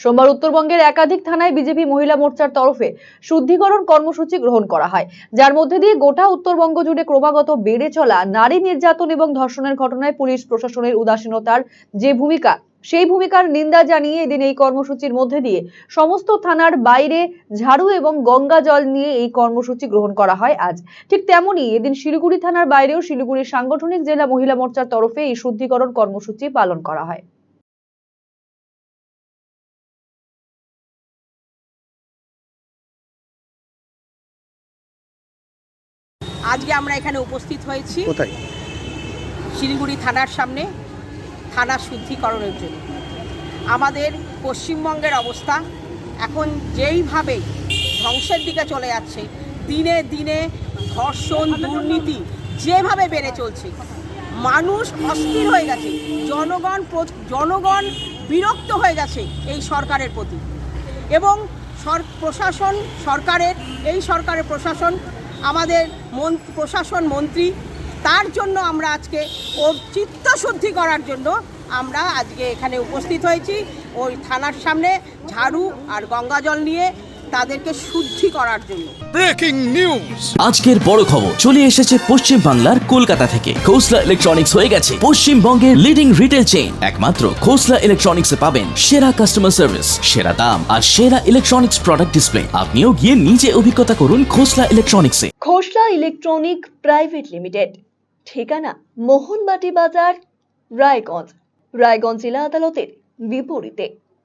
সোমবার উত্তরবঙ্গের একাধিক থানায় বিজেপি মহিলা মোর্চার তরফে শুদ্ধিকরণ কর্মসূচি গ্রহণ করা হয়, যার মধ্যে দিয়ে গোটা উত্তরবঙ্গ জুড়ে ক্রমাগত বেড়ে চলা নারী নির্যাতন এবং ধর্ষণের ঘটনায় পুলিশ প্রশাসনের উদাসীনতার যে ভূমিকা, সেই ভূমিকার নিন্দা জানিয়ে এদিন এই কর্মসূচির মধ্যে দিয়ে সমস্ত থানার বাইরে ঝাড়ু এবং গঙ্গা জল নিয়ে এই কর্মসূচি গ্রহণ করা হয় আজ। ঠিক তেমনই এদিন শিলিগুড়ি থানার বাইরেও শিলিগুড়ির সাংগঠনিক জেলা মহিলা মোর্চার তরফে এই শুদ্ধিকরণ কর্মসূচি পালন করা হয়। আজকে আমরা এখানে উপস্থিত হয়েছি। কোথায়? শিলিগুড়ি থানার সামনে থানা শুদ্ধিকরণের জন্য। আমাদের পশ্চিমবঙ্গের অবস্থা এখন যেইভাবে ধ্বংসের দিকে চলে যাচ্ছে দিনে দিনে ধর্ষণ দুর্নীতি যেভাবে বেড়ে চলছে মানুষ অস্থির হয়ে গেছে জনগণ জনগণ বিরক্ত হয়ে গেছে এই সরকারের প্রতি। এবং সর- প্রশাসন সরকারের এই সরকারের প্রশাসন আমাদের মন, প্রশাসন মন্ত্রী, তার জন্য আমরা আজকে ওর চিত্তশুদ্ধি করার জন্য আমরা আজকে এখানে উপস্থিত হয়েছি। ওই থানার সামনে ঝাড়ু আর গঙ্গা জল নিয়ে তাদেরকে শুদ্ধি করার জন্য। Breaking news. আজকের বড় খবর চলে এসেছে পশ্চিম বাংলার কলকাতা থেকে। খোসলা ইলেকট্রনিক্স হয়ে গেছে পশ্চিমবঙ্গের লিডিং রিটেল চেইন একমাত্র খোসলা ইলেকট্রনিক্সে পাবেন সেরা কাস্টমার সার্ভিস সেরা দাম আর সেরা ইলেকট্রনিক্স প্রোডাক্ট ডিসপ্লে আপনিও গিয়ে নিজে অভিজ্ঞতা করুন খোসলা ইলেকট্রনিক্সে খোসলা ইলেকট্রনিক প্রাইভেট লিমিটেড ঠিকানা মোহনবাটি বাজার রায়গঞ্জ। রায়গঞ্জ জেলা আদালতের বিপরীতে।